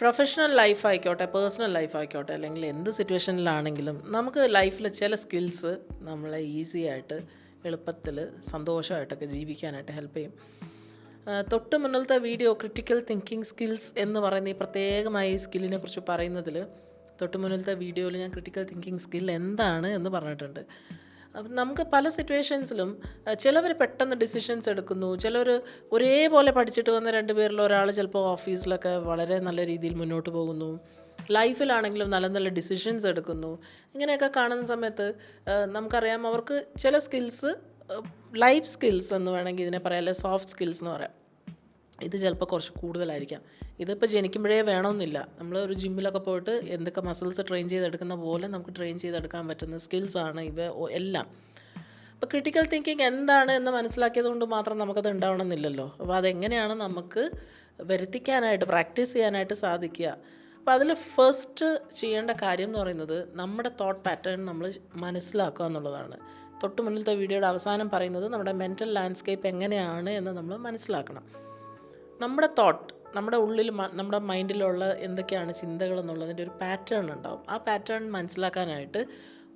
Professional life ആയിക്കോട്ടെ personal life ആയിക്കോട്ടെ അല്ലെങ്കിൽ എന്ത് സിറ്റുവേഷനിലാണെങ്കിലും നമുക്ക് ലൈഫിൽ ചില സ്കിൽസ് നമ്മളെ ഈസി ആയിട്ട് എളുപ്പത്തിൽ സന്തോഷമായിട്ടൊക്കെ ജീവിക്കാനായിട്ട് ഹെൽപ്പ് ചെയ്യും. തൊട്ട് മുന്നിലത്തെ വീഡിയോ ക്രിട്ടിക്കൽ തിങ്കിങ് സ്കിൽസ് എന്ന് പറയുന്ന ഈ പ്രത്യേകമായ ഈ സ്കില്ലിനെ കുറിച്ച് പറയുന്നതിൽ തൊട്ട് മുന്നിലത്തെ വീഡിയോയിൽ ഞാൻ ക്രിട്ടിക്കൽ തിങ്കിങ് സ്കിൽ എന്താണ് എന്ന് പറഞ്ഞിട്ടുണ്ട്. അപ്പം നമുക്ക് പല സിറ്റുവേഷൻസിലും ചിലവർ പെട്ടെന്ന് ഡിസിഷൻസ് എടുക്കുന്നു. ചിലവർ ഒരേപോലെ പഠിച്ചിട്ട് വന്ന രണ്ട് പേരിൽ ഒരാൾ ചിലപ്പോൾ ഓഫീസിലൊക്കെ വളരെ നല്ല രീതിയിൽ മുന്നോട്ട് പോകുന്നു. ലൈഫിലാണെങ്കിലും നല്ല നല്ല ഡിസിഷൻസ് എടുക്കുന്നു. ഇങ്ങനെയൊക്കെ കാണുന്ന സമയത്ത് നമുക്കറിയാം അവർക്ക് ചില സ്കിൽസ് ലൈഫ് സ്കിൽസ് എന്ന് വേണമെങ്കിൽ ഇതിനെ പറയാം അല്ലെങ്കിൽ സോഫ്റ്റ് സ്കിൽസ് എന്ന് പറയാം. ഇത് ചിലപ്പോൾ കുറച്ച് കൂടുതലായിരിക്കാം. ഇതിപ്പോൾ ജനിക്കുമ്പോഴേ വേണമെന്നില്ല. നമ്മൾ ഒരു ജിമ്മിലൊക്കെ പോയിട്ട് എന്തൊക്കെ മസിൽസ് ട്രെയിൻ ചെയ്തെടുക്കുന്ന പോലെ നമുക്ക് ട്രെയിൻ ചെയ്തെടുക്കാൻ പറ്റുന്ന സ്കിൽസാണ് ഇവ എല്ലാം. അപ്പോൾ ക്രിട്ടിക്കൽ തിങ്കിങ് എന്താണ് എന്ന് മനസ്സിലാക്കിയത് കൊണ്ട് മാത്രം നമുക്കത് ഉണ്ടാവണമെന്നില്ലല്ലോ. അപ്പോൾ അതെങ്ങനെയാണ് നമുക്ക് വരുത്തിക്കാനായിട്ട് പ്രാക്ടീസ് ചെയ്യാനായിട്ട് സാധിക്കുക? അപ്പോൾ അതിൽ ഫസ്റ്റ് ചെയ്യേണ്ട കാര്യം എന്ന് പറയുന്നത് നമ്മുടെ തോട്ട് പാറ്റേൺ നമ്മൾ മനസ്സിലാക്കുക എന്നുള്ളതാണ്. തൊട്ട് മുന്നിലത്തെ വീഡിയോയുടെ അവസാനം പറയുന്നത് നമ്മുടെ മെന്റൽ ലാൻഡ്സ്കേപ്പ് എങ്ങനെയാണ് എന്ന് നമ്മൾ മനസ്സിലാക്കണം. നമ്മുടെ തോട്ട് നമ്മുടെ ഉള്ളിൽ നമ്മുടെ മൈൻഡിലുള്ള എന്തൊക്കെയാണ് ചിന്തകൾ എന്നുള്ളതിന്റെ ഒരു പാറ്റേൺ ഉണ്ടാവും. ആ പാറ്റേൺ മനസ്സിലാക്കാനായിട്ട്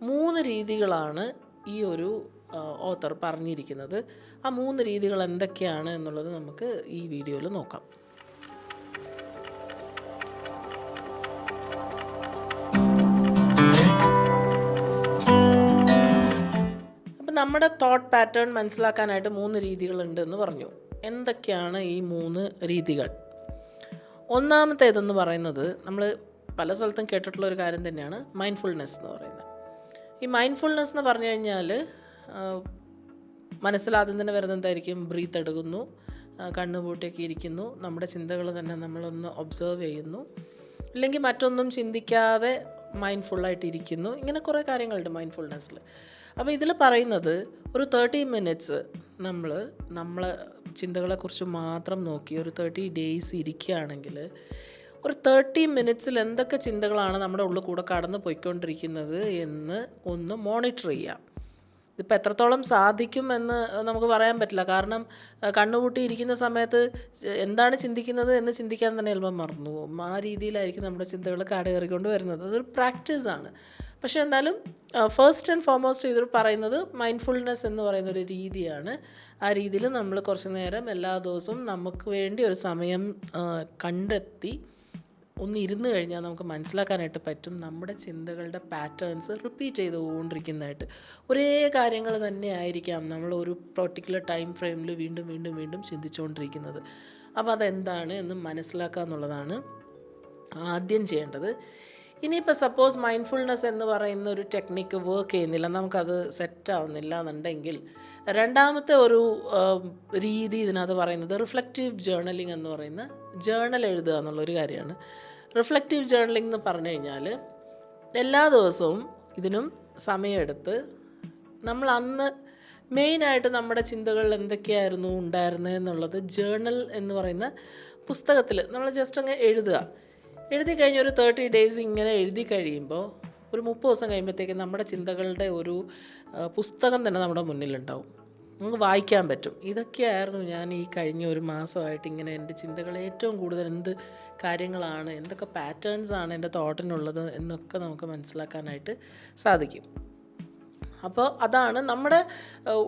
മൂന്ന് രീതികളാണ് ഈ ഒരു ഓത്തർ പറഞ്ഞിരിക്കുന്നത്. ആ മൂന്ന് രീതികൾ എന്തൊക്കെയാണ് എന്നുള്ളത് നമുക്ക് ഈ വീഡിയോയിൽ നോക്കാം. നമ്മുടെ തോട്ട് പാറ്റേൺ മനസ്സിലാക്കാനായിട്ട് മൂന്ന് രീതികളുണ്ട് എന്ന് പറഞ്ഞു. എന്തൊക്കെയാണ് ഈ മൂന്ന് രീതികൾ? ഒന്നാമത്തേതെന്ന് പറയുന്നത് നമ്മൾ പല സ്ഥലത്തും കേട്ടിട്ടുള്ള ഒരു കാര്യം തന്നെയാണ് മൈൻഡ്ഫുൾനെസ് എന്ന് പറയുന്നത്. ഈ മൈൻഡ്ഫുൾനെസ് എന്ന് പറഞ്ഞു കഴിഞ്ഞാൽ മനസ്സിലാദ്യം തന്നെ വരുന്നത് എന്തായിരിക്കും? ബ്രീത്ത് എടുക്കുന്നു കണ്ണുപൂട്ടിയൊക്കെ കണ്ണ് പൂട്ടിയൊക്കെ ഇരിക്കുന്നു നമ്മുടെ ചിന്തകൾ തന്നെ നമ്മളൊന്ന് ഒബ്സർവ് ചെയ്യുന്നു. ഇല്ലെങ്കിൽ മറ്റൊന്നും ചിന്തിക്കാതെ മൈൻഡ്ഫുള്ളായിട്ട് ഇരിക്കുന്നു ഇങ്ങനെ കുറേ കാര്യങ്ങളുണ്ട് മൈൻഡ്ഫുൾനെസ്സിൽ അപ്പോൾ ഇതിൽ പറയുന്നത് ഒരു തേർട്ടി മിനിറ്റ്സ് നമ്മൾ നമ്മളെ ചിന്തകളെക്കുറിച്ച് മാത്രം നോക്കി ഒരു തേർട്ടി ഡേയ്സ് ഇരിക്കുകയാണെങ്കിൽ ഒരു തേർട്ടി മിനിറ്റ്സിൽ എന്തൊക്കെ ചിന്തകളാണ് നമ്മുടെ ഉള്ളിൽ കൂടെ കടന്നു പോയിക്കൊണ്ടിരിക്കുന്നത് എന്ന് ഒന്ന് മോണിറ്റർ ചെയ്യാം. ഇതിപ്പോൾ എത്രത്തോളം സാധിക്കും എന്ന് നമുക്ക് പറയാൻ പറ്റില്ല. കാരണം കണ്ണുപൂട്ടി ഇരിക്കുന്ന സമയത്ത് എന്താണ് ചിന്തിക്കുന്നത് എന്ന് ചിന്തിക്കാൻ തന്നെ ചിലപ്പോൾ മറന്നു പോകും. ആ രീതിയിലായിരിക്കും നമ്മുടെ ചിന്തകൾ കാടുകയറിക്കൊണ്ട് വരുന്നത്. അതൊരു പ്രാക്ടീസാണ് പക്ഷേ എന്നാലും ഫസ്റ്റ് ആൻഡ് ഫോർമോസ്റ്റ് ഇതിൽ പറയുന്നത് മൈൻഡ്ഫുൾനെസ് എന്ന് പറയുന്ന ഒരു രീതിയാണ്. ആ രീതിയിൽ നമ്മൾ കുറച്ച് നേരം എല്ലാ ദിവസവും നമുക്ക് വേണ്ടി ഒരു സമയം കണ്ടെത്തി ഒന്ന് ഇരുന്ന് കഴിഞ്ഞാൽ നമുക്ക് മനസ്സിലാക്കാനായിട്ട് പറ്റും നമ്മുടെ ചിന്തകളുടെ പാറ്റേൺസ് റിപ്പീറ്റ് ചെയ്തുകൊണ്ടിരിക്കുന്നതായിട്ട്. ഒരേ കാര്യങ്ങൾ തന്നെ ആയിരിക്കാം നമ്മൾ ഒരു പർട്ടിക്കുലർ ടൈം ഫ്രെയിമിൽ വീണ്ടും വീണ്ടും വീണ്ടും ചിന്തിച്ചുകൊണ്ടിരിക്കുന്നത്. അപ്പോൾ അതെന്താണ് എന്ന് മനസ്സിലാക്കുക എന്നുള്ളതാണ് ആദ്യം ചെയ്യേണ്ടത്. ഇനിയിപ്പോൾ സപ്പോസ് മൈൻഡ്ഫുൾനെസ് എന്ന് പറയുന്ന ഒരു ടെക്നിക്ക് വർക്ക് ചെയ്യുന്നില്ല നമുക്കത് സെറ്റ് ആവുന്നില്ല എന്നുണ്ടെങ്കിൽ രണ്ടാമത്തെ ഒരു രീതി ഇതിനകത്ത് പറയുന്നത് റിഫ്ലക്റ്റീവ് ജേർണലിംഗ് എന്ന് പറയുന്ന ജേർണൽ എഴുതുക എന്നുള്ളൊരു കാര്യമാണ്. റിഫ്ലക്റ്റീവ് ജേർണലിംഗ് എന്ന് പറഞ്ഞു കഴിഞ്ഞാൽ എല്ലാ ദിവസവും ഇതിനും സമയമെടുത്ത് നമ്മൾ അന്ന് മെയിനായിട്ട് നമ്മുടെ ചിന്തകളിൽ എന്തൊക്കെയായിരുന്നു ഉണ്ടായിരുന്നത് എന്നുള്ളത് ജേർണൽ എന്ന് പറയുന്ന പുസ്തകത്തിൽ നമ്മൾ ജസ്റ്റ് അങ്ങ് എഴുതുക. എഴുതി കഴിഞ്ഞ ഒരു തേർട്ടി ഡേയ്സ് ഇങ്ങനെ എഴുതി കഴിയുമ്പോൾ ഒരു മുപ്പത് ദിവസം കഴിയുമ്പോഴത്തേക്കും നമ്മുടെ ചിന്തകളുടെ ഒരു പുസ്തകം തന്നെ നമ്മുടെ മുന്നിലുണ്ടാവും. നമുക്ക് വായിക്കാൻ പറ്റും. ഇതൊക്കെയായിരുന്നു ഞാൻ ഈ കഴിഞ്ഞ ഒരു മാസമായിട്ട് ഇങ്ങനെ എന്റെ ചിന്തകൾ ഏറ്റവും കൂടുതൽ എന്ത് കാര്യങ്ങളാണ് എന്തൊക്കെ പാറ്റേൺസാണ് എന്റെ തോട്ടിനുള്ളത് എന്നൊക്കെ നമുക്ക് മനസ്സിലാക്കാനായിട്ട് സാധിക്കും. അപ്പോൾ അതാണ് നമ്മുടെ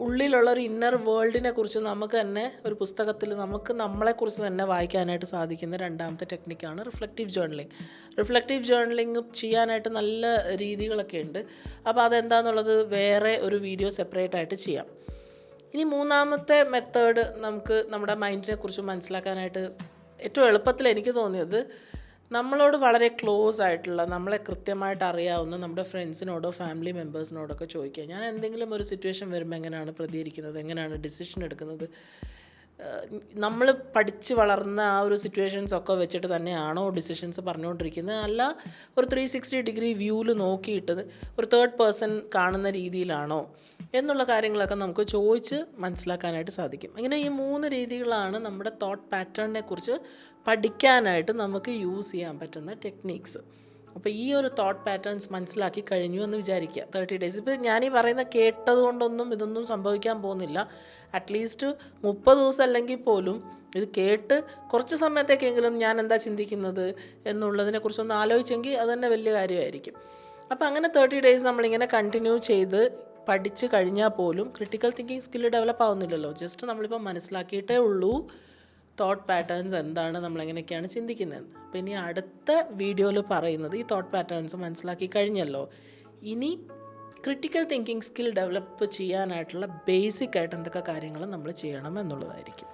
ഉള്ളിലുള്ള ഒരു ഇന്നർ വേൾഡിനെ കുറിച്ച് നമുക്ക് തന്നെ ഒരു പുസ്തകത്തിൽ നമുക്ക് നമ്മളെക്കുറിച്ച് തന്നെ വായിക്കാനായിട്ട് സാധിക്കുന്ന രണ്ടാമത്തെ ടെക്നിക്കാണ് റിഫ്ലക്റ്റീവ് ജേർണലിംഗ് റിഫ്ലക്റ്റീവ് ജേർണലിംഗ് ചെയ്യാനായിട്ട് നല്ല രീതികളൊക്കെ ഉണ്ട്. അപ്പോൾ അതെന്താണെന്നുള്ളത് വേറെ ഒരു വീഡിയോ സെപ്പറേറ്റ് ആയിട്ട് ചെയ്യാം. ഇനി മൂന്നാമത്തെ മെത്തേഡ് നമുക്ക് നമ്മുടെ മൈൻഡിനെ കുറിച്ച് മനസ്സിലാക്കാനായിട്ട് ഏറ്റവും എളുപ്പത്തിൽ എനിക്ക് തോന്നിയത് നമ്മളോട് വളരെ ക്ലോസ് ആയിട്ടുള്ള നമ്മളെ കൃത്യമായിട്ട് അറിയാവുന്ന നമ്മുടെ ഫ്രണ്ട്സിനോടോ ഫാമിലി മെമ്പേഴ്സിനോടൊക്കെ ചോദിക്കുക. ഞാൻ എന്തെങ്കിലും ഒരു സിറ്റുവേഷൻ വരുമ്പോൾ എങ്ങനെയാണ് പ്രതികരിക്കുന്നത്? എങ്ങനെയാണ് ഡിസിഷൻ എടുക്കുന്നത്? നമ്മൾ പഠിച്ച് വളർന്ന ആ ഒരു സിറ്റുവേഷൻസ് ഒക്കെ വെച്ചിട്ട് തന്നെയാണോ ഡിസിഷൻസ് പറഞ്ഞുകൊണ്ടിരിക്കുന്നത്. അല്ല ഒരു ത്രീ സിക്സ്റ്റി ഡിഗ്രി വ്യൂവിൽ നോക്കിയിട്ടത് ഒരു തേർഡ് പേഴ്സൺ കാണുന്ന രീതിയിലാണോ എന്നുള്ള കാര്യങ്ങളൊക്കെ നമുക്ക് ചോദിച്ച് മനസ്സിലാക്കാനായിട്ട് സാധിക്കും. ഇങ്ങനെ ഈ മൂന്ന് രീതികളാണ് നമ്മുടെ തോട്ട് പാറ്റേണിനെ കുറിച്ച് പഠിക്കാനായിട്ട് നമുക്ക് യൂസ് ചെയ്യാൻ പറ്റുന്ന ടെക്നീക്സ് അപ്പോൾ ഈ ഒരു തോട്ട് പാറ്റേൺസ് മനസ്സിലാക്കി കഴിഞ്ഞു എന്ന് വിചാരിക്കുക. തേർട്ടി ഡേയ്സ് ഇപ്പോൾ ഞാൻ ഈ പറയുന്ന കേട്ടത് കൊണ്ടൊന്നും ഇതൊന്നും സംഭവിക്കാൻ പോകുന്നില്ല. അറ്റ്ലീസ്റ്റ് മുപ്പത് ദിവസം അല്ലെങ്കിൽ പോലും ഇത് കേട്ട് കുറച്ച് സമയത്തേക്കെങ്കിലും ഞാൻ എന്താ ചിന്തിക്കുന്നത് എന്നുള്ളതിനെ കുറിച്ചൊന്ന് ആലോചിച്ചെങ്കിൽ അത് തന്നെ വലിയ കാര്യമായിരിക്കും. അപ്പോൾ അങ്ങനെ തേർട്ടി ഡേയ്സ് നമ്മളിങ്ങനെ കണ്ടിന്യൂ ചെയ്ത് പഠിച്ച് കഴിഞ്ഞാൽ പോലും ക്രിട്ടിക്കൽ തിങ്കിങ് സ്കില്ല് ഡെവലപ്പ് ആവുന്നില്ലല്ലോ. ജസ്റ്റ് നമ്മളിപ്പോൾ മനസ്സിലാക്കിയിട്ടേ ഉള്ളൂ. തോട്ട് പാറ്റേൺസ് എന്താണ് നമ്മളെങ്ങനെയൊക്കെയാണ് ചിന്തിക്കുന്നത്? അപ്പോൾ ഇനി അടുത്ത വീഡിയോയിൽ പറയുന്നത് ഈ തോട്ട് പാറ്റേൺസ് മനസ്സിലാക്കി കഴിഞ്ഞല്ലോ. ഇനി ക്രിട്ടിക്കൽ തിങ്കിങ് സ്കിൽ ഡെവലപ്പ് ചെയ്യാനായിട്ടുള്ള ബേസിക് ആയിട്ട് എന്തൊക്കെ കാര്യങ്ങൾ നമ്മൾ ചെയ്യണം എന്നുള്ളതായിരിക്കും.